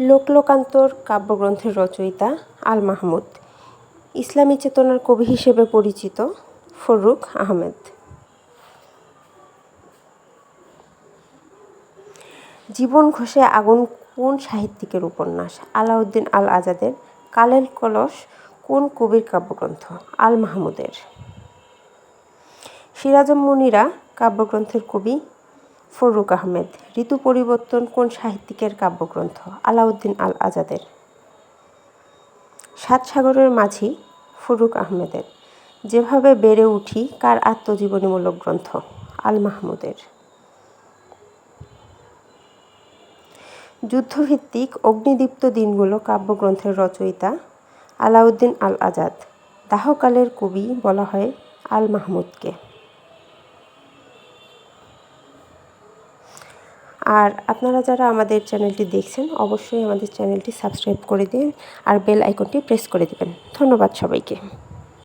লোকলোকান্তর কাব্যগ্রন্থের রচয়িতা আল মাহমুদ। ইসলামী চেতনার কবি হিসেবে পরিচিত ফররুখ আহমেদ। জীবন ঘোষে আগুন কোন সাহিত্যিকের উপন্যাস? আলাউদ্দিন আল আজাদের কালেল কলস কোন কবির কাব্যগ্রন্থ? আল মাহমুদের। সিরাজম মুনিরা কাব্যগ্রন্থের কবি ফররুখ আহমেদ, ঋতু পরিবর্তন কোন সাহিত্যিকের কাব্যগ্রন্থ? আলাউদ্দিন আল আজাদের। সাত সাগরের মাঝি ফরুক আহমেদের। যেভাবে বেড়ে উঠি, কার আত্মজীবনীমূলক গ্রন্থ? আল মাহমুদের। যুদ্ধভিত্তিক অগ্নিদীপ্ত দিনগুলো কাব্যগ্রন্থের রচয়িতা আলাউদ্দিন আল আজাদ। দাহকালের কবি বলা হয় আল মাহমুদকে। আর আপনারা যারা আমাদের চ্যানেলটি দেখছেন, অবশ্যই আমাদের চ্যানেলটি সাবস্ক্রাইব করে দিন আর বেল আইকনটি প্রেস করে দেবেন। ধন্যবাদ সবাইকে।